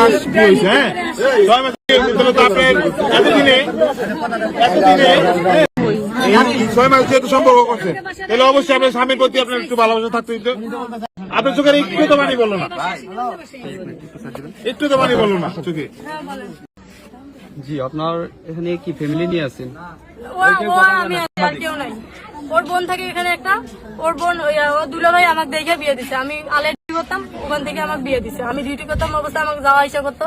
মাস হয়েছে হ্যাঁ? ছয় মাস তাহলে তো আপনার এতদিনে এতদিনে ছয় মাস যেহেতু সম্পর্ক করছে তাহলে অবশ্যই আপনার স্বামীর প্রতি আপনার একটু ভালোবাসা থাকতে দিত আপনার চোখের একটু তো পানি বলল না। একটু তো পানি বলল না চোখে। জি আপনার এখানে কি ফ্যামিলি নিয়ে আছেন? ওর বোন থাকে এখানে একটা ওর বোন দুলাভাই আমাকে দেখে বিয়ে দিছে। আমি আলে করতাম ওখান থেকে আমাকে বিয়ে দিছে। আমি ডিউটি করতাম অবস্থা আমাকে যাওয়া আসা করতো।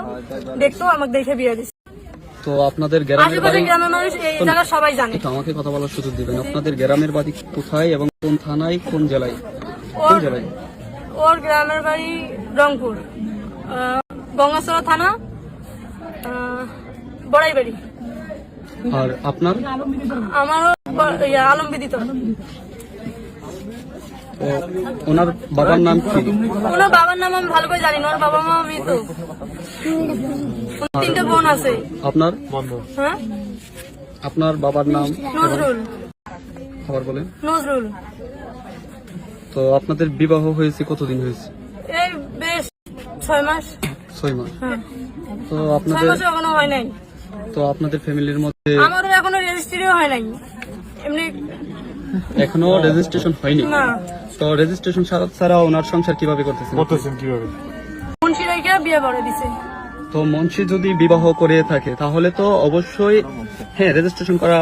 দেখতো আমাকে দেখে বিয়ে দিছে। তো আপনাদের গ্রামের বাড়ি এই জায়গা সবাই জানে। একটু আমাকে কথা বলার সুযোগ দিবেন। আপনাদের গ্রামের বাড়ি কোথায় এবং কোন থানায় কোন জেলায়? কোন ওর জেলায়? ওর গ্রামের বাড়ি রংপুর। গঙ্গাচড়া থানা আহ, বড়াইবাড়ি। আর আপনার? আমারও ব- ইয়া, আলমবিদিত তো ওনার বাবার নাম কি? ওনার বাবার নাম আমি ভালো করে জানি না ওর বাবা মা ওর তিনটে বোন আছে। আপনার? হ্যাঁ? আপনার বাবার নাম? নজরুল। খবর বলেন। নজরুল। তো আপনাদের বিবাহ হয়েছে কতদিন হয়েছে? এই বেশ ছয় মাস। ছয় মাস। হ্যাঁ। তো আপনাদের মাসও এখনও হয় নাই। তো আপনাদের ফ্যামিলির মধ্যে আমারও এখনও রেজিস্ট্রিও হয় নাই। এমনি এখনও রেজিস্ট্রেশন হয়নি। না। তো রেজিস্ট্রেশন ছাড়া ওনার সংসার কীভাবে করতেছেন? করতেছেন কীভাবে? মুন্সি রেখে বিয়ে করে দিছে। তো মুন্সি যদি বিবাহ করে থাকে তাহলে তো অবশ্যই হ্যাঁ রেজিস্ট্রেশন করা